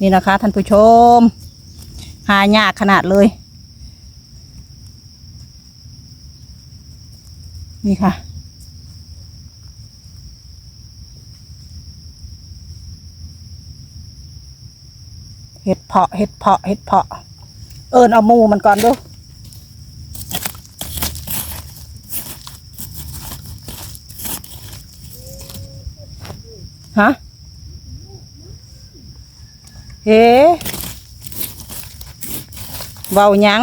นี่นะคะท่านผู้ชม หายากขนาดเลย นี่ค่ะ เห็ดเพาะเห็ดเพาะเห็ดเพาะ เอิญเอาหมูมันก่อนดูฮะ เฮ้เว้าหยัง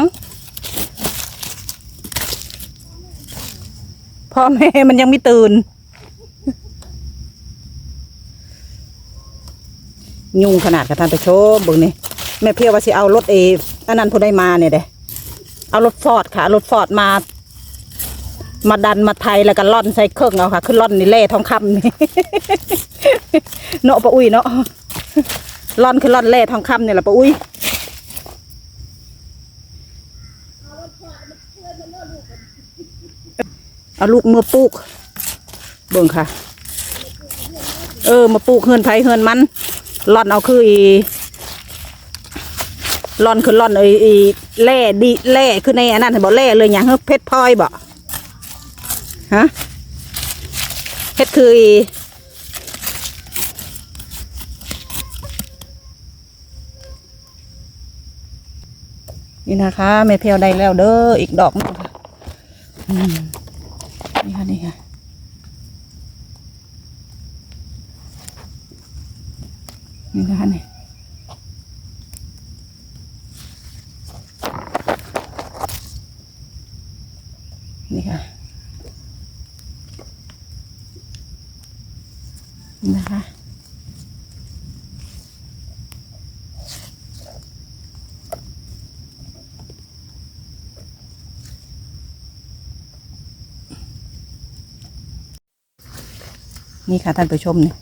พ่อแม่มันยังไม่ตื่น ยุ่งขนาดกับท่านผู้ชมบิ่งนี่แม่เพียวว่าสิเอารถเออันนั้นผู้ได้มาเนี่ยเด้เอารถฟอร์ดค่ะรถฟอร์ดมา มาดันมาไทยแล้วก็ล่อนใส่เครื่องเอาค่ะคือล่อนนี่เล่ทองคำนี่ เนาะปะอุ้ยเนาะ ล่อนคือล่อนเล่ทองคำเนี่ยแหละปะอุ้ยเอาลูกมือปลูก เบิ่งค่ะ เออ มาปลูกเฮือนไผ่เฮือนมันล่อนเอาคืออีล่อนคือล่อนไอ้อีแล่ดีแล่คือในอันนั้นเห็นบอกแล่เลยอย่างเฮ้ยเพชรพลอยบ่ฮะเพชรคือ นี่นะคะแม่เพียวได้แล้วเด้ออีกดอกหนึงค่ะนี่ค่ะนี่ค่ะนี่นะคะนี่นี่ค่ะนี่นะคะ นี่ค่ะท่านผู้ชมนี่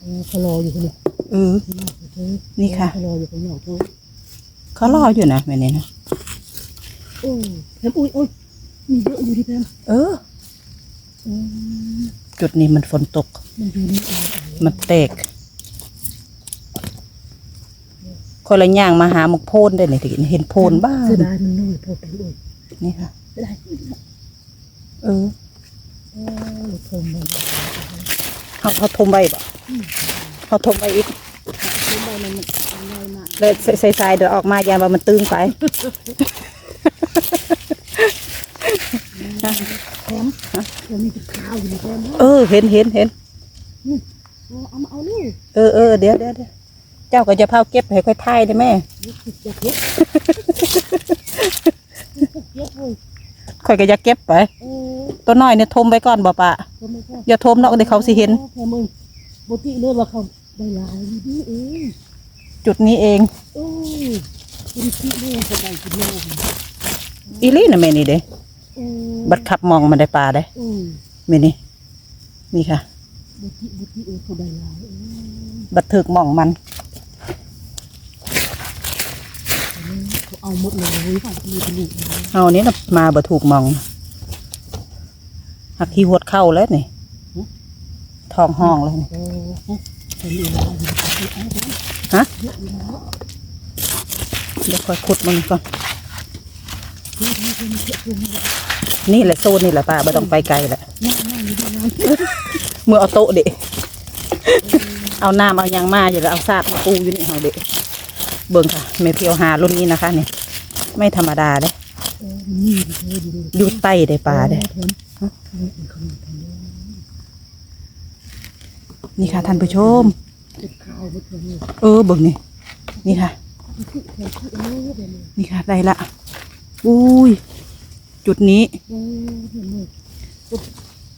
เออเขารออยู่คนนี้เออ นี่ค่ะ เขารออยู่คนนี้เท่าเขารออยู่นะแม่นี่นะโอ้แพมอุ้ยโอ้ยมีเยอะอยู่ที่แพมเออ จุดนี้มันฝนตก มันอยู่นี่เองมันแตก คนละอย่างมาหาหมกโพนได้เนี่ยเห็นโพนบ้างเสียดายมันน้อยพอแพมอุ้ยนี่ค่ะเสียดายเออเออ ทมมันเขาเขาทมใบบ่เขาทมใบอีกทมใบมันมันน้อยมากเลยใส่ใส่ใส่เดี๋ยวออกมายามว่ามันตึงไปแพมแพมมีจุดขาวอยู่ในแพมเออ เห็นเห็นเห็นเอามาเอาลูกเออเออเดี๋ยวเดี๋ยวเดี๋ยวเจ้าก็จะเผาเก็บให้ค่อยทายได้แม่อยากเก็บเก็บเลย ค่อยก็จะเก็บไปเออตัวน้อยเนี่ยทมไปก่อนบ่ปะทำไมพ่ออย่าทมเนาะเดี๋ยวเขาสิเห็นแพมอุ้ยปกติเลยว่าเขาได้หลายดีเองจุดนี้เองโอ้ยคุณคิดเลยจะได้กินโลกอีลี่นะแม่นี่เด้โอ้บัดขับมองมันได้ปลาได้โอ้ยแม่นี่นี่ค่ะบุตรบุตรเออเขาได้หลายเออบัดถึกมองมันเขาเอาหมดเลยค่ะมีกระดูกเลย เอานี้นะมาบ่ถูกมอง หักที่หดเข้าแล้วนี่ทองห้องเลยนี่โอ้โหเป็นอีกแล้วนี่ฮะเดี๋ยวค่อยขุดมันก่อน นี่แหละโซนนี่แหละป้าบ่ต้องไปไกลแหละเมื่อเอาโต๊ะเด็เอาน้ำเอายังมาอยู่แล้วเอาซากมาปูอยู่นี่เอาเด็เบิ่งค่ะแม่เพียวหารุ่นนี้นะคะเนี่ยไม่ธรรมดาเด้เออนี่เธอดูดูอยู่ใต้ได้ปลาเด้เห็นเขามีทางนี้นี่ค่ะท่านผู้ชมติดข้าวหมดเลยเออเบิ่งนี่ นี่ค่ะที่เห็นที่เออเดี๋ยวนี้นี่ค่ะได้ละ อุ้ย จุดนี้เออเห็นเลย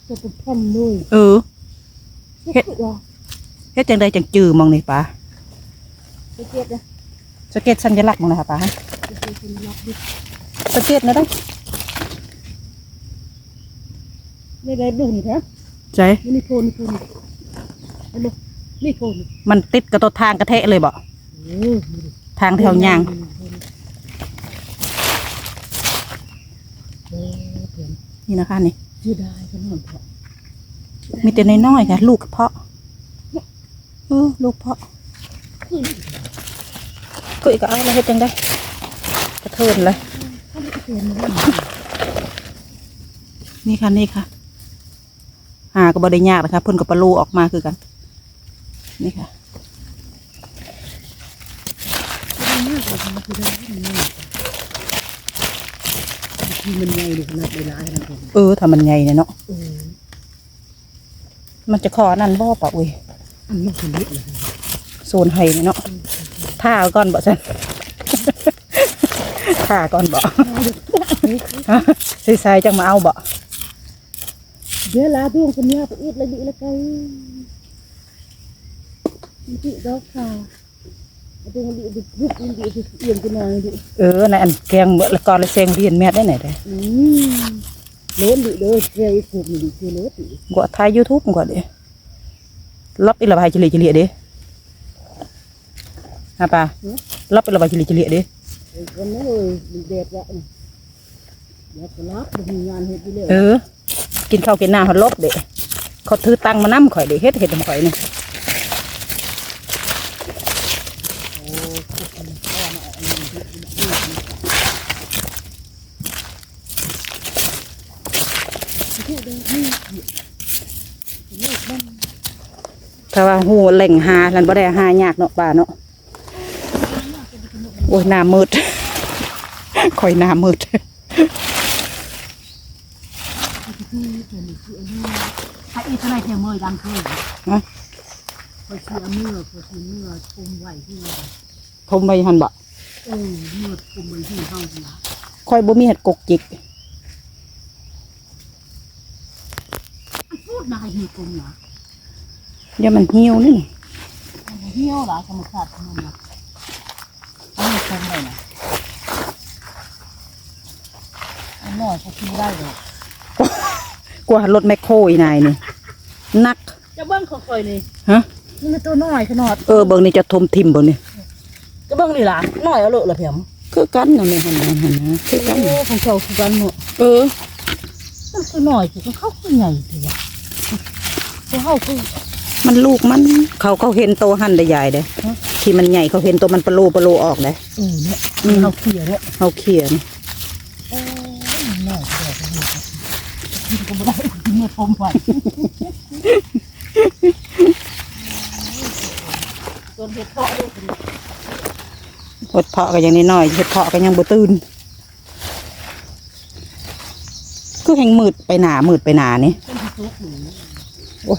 จะเป็นพ่อมด้วยเออเฮ็ดเหรอเฮ็ดจังไดจังจือมองนี่ป้าไปเก็บนะสเก็ตสัญลักษณ์มองเลยค่ะป้าไปเก็บเป็นล็อ กดิสเก็ตนะได้ไม่ได้ดูนี่ครับใจ นี่โทนนี่โทนอันนี้นี่โทนมันติดกับตัวทางกระเทะเลยบ่โอ้ยทางแถวยางโอ้เห็นนี่นะคะนี่เสียดายกันหน่อยเถอะมีแต่น้อยๆค่ะลูกเพาะเออลูกเพาะคือกุยก็เอาแล้วเฮ็ดจังได้กระเทินเลยเขาไม่เตือ นมันนี่ค่ะนี่ค่ะหาก็บ่ได้ยากนะคะเพิ่นก็ปลาลูออกมาคือกัน นี่ค่ะที่มันใหญ่เลยขนาดเวลาขนาดนี้เออถ้ามันใหญ่เนี่ยเนาะเออมันจะขอนั่นบ่ปะอุ้ยอันนี้คือเล็กเลยโซนไห้เนี่ยเนาะท่าก่อนบ่ซั่น ท่าก่อนบ่ใส่ๆจังมาเอาบ่เดี๋ยวลาดวงคนนี้ไปอีกแล้วดีแล้วไกมันติดอกค่ะดวงดีดียุบดีดีเอียงกันหน่อยดิเออในอันแกงเมื่อละก่อนละเซงเรียนแม่ได้ไหนได้อืมเล้นดิเด้อเกลียวผูกดิคือเล้นดิกว่าถ่าย YouTube กว่าดิรับอีละบายจิลิจิลิเด้ฮะป่ารับอีละบายจิลิจิลิเด้ไอ้ คนนั้นเลยเด็ดละเดี๋ยวก็รับมีงานเฮ็ดอยู่แล้วเออ กินข้าวกินน้ำฮอดลบเด้เขาถือตังค์มานํข่อยเด้เฮ็ดเฮ็ดของข่อยนี่ถ้าว่าหูแหล่งหาลันบ่ได้หายากเนาะป่าเนาะ อ้ยหน้ามืดข่อยหน้ามืดถ้าอีทนายแค่เมื่อยดังเคยฮะพอเสียเมื่อพอเสียเมื่อคมไหวที่ทมไปหันบ่เออเมื่อคมไหวที่เฮาสิละข่อยบ่มีเห็ดกกจิกพูดนายหีกลมนะเดี๋ยวมันเหี่ยวนี่เหี้ยวหลาธรรมชาติมัน นะอันนี้คมได้นะอันน้อยเขากินได้เลยกว่ารถแมคโครอีนายนี่นักจะเบิ้งค่อยๆนี่ฮะนี่มันตัวน้อยขนาดเออเบิ่งนี่จะทมทิมบ่นี่จะเบิ้งนี่ล่ะน้อยเอาเลยละเพียมคือกันนะนี่หันหันหันนะคือกันโอ้ของเขาคือกันเนาะเออมันคือน้อยสิของเขาคือใหญ่ทีละของเขาคือมันลูกมันเขาเขาเห็นโตหันได้ใหญ่เด้ฮะ ที่มันใหญ่เขาเห็นตัวมันปะโลปะโลออกเด้เออเนี่ยอืมเขาเขียเนี่ยเขาเขียนโอ้ยน้อยแต่ก็อยู่กินก็ไม่ได้กินไม่พอไหวจนเห็ดเพาะด้วยเห็ดเพาะก็ยังน้อยๆเห็ดเพาะก็ยังบ่ตื่นคือแห่งมืดไปหนามืดไปหนานี่เป็นที่ซุกหนู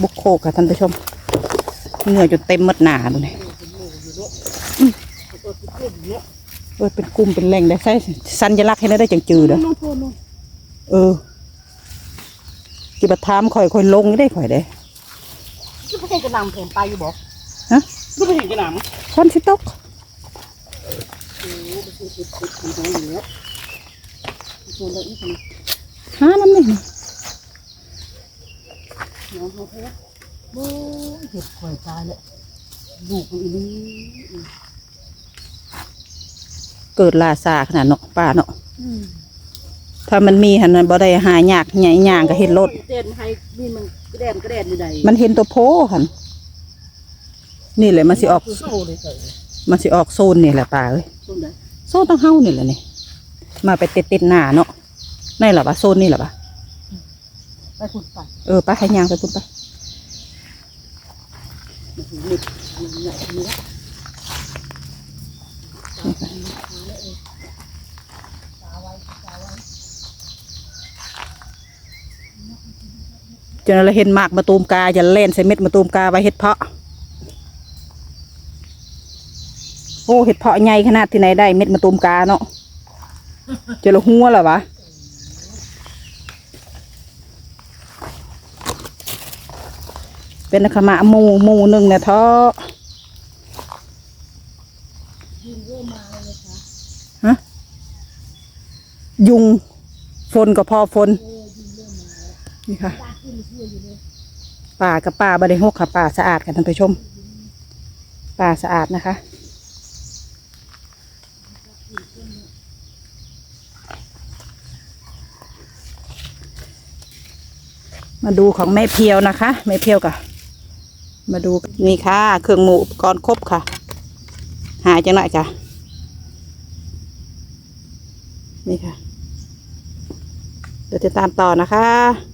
บุกโคกค่ะท่านผู้ชม เหงื่อจนเต็มหมดหนาดูนี่อืมเออเป็นกลุ่มเป็นแหล่งได้ใช่สัญลักษณ์ให้ได้จังจือเด้อน้องโทนน้องเออจิบะทามข่อยข่อยลงได้ข่อยได้ที่พระเจ้ากระนำแผ่นไปอยู่บอกฮะที่พระเจ้ากระนำคอนสิตกโอ้โหมันคือติดติดติดน้องอยู่แล้วตัวเล็กนี่คนหาน้ำนี่น้องเขาแพ้ โอ้ยเห็ดข่อยตายเลยลูกมันอีนี่เกิดลาซาขนาดเนาะป้าเนาะอืมถ้ามันมีหันมันบ่ได้หายากใหญ่ย่างก็เห็นรถเต้นให้นี่มันกระแดนกระแดนอยู่ใดมันเห็นตัวโพหันนี่แหละมันสิออกคือโซ่เลยเตยมันสิออกโซนนี่แหละป้าเอ้ยต้นใดโซนต้องเฮานี่แหละนี่มาไปติดติดๆหน้าเนาะนี่แหละปะโซนนี่แหละปะไปขุดไปเออป้าให้ยางไปพุ่นไป มันถึงมิดมันเนี่ยนี่ละจนเราเห็นหมากมาตูมกาจะเล่นใส่เม็ดมาตูมกาไว้เห็ดเพาะ โอ้เห็ดเพาะใหญ่ขนาดที่ไหนได้เม็ดมาตูมกาเนาะเจอละหัวหรอวะ เป็นขมะหมูหมูหนึ่งเนี่ยท้อฮะยุงฝนก็พอฝนนี่ค่ะป่ากับป่าบริโภคค่ะป่าสะอาดค่ะท่านผู้ชม ป่าสะอาดนะคะมาดูของแม่เพียวนะคะ แม่เพียวกับ มาดูนี่ค่ะ เครื่องหมูอุปกรณ์ครบค่ะ หายจังหน่อยค่ะ นี่ค่ะ เดี๋ยวจะตามต่อนะคะ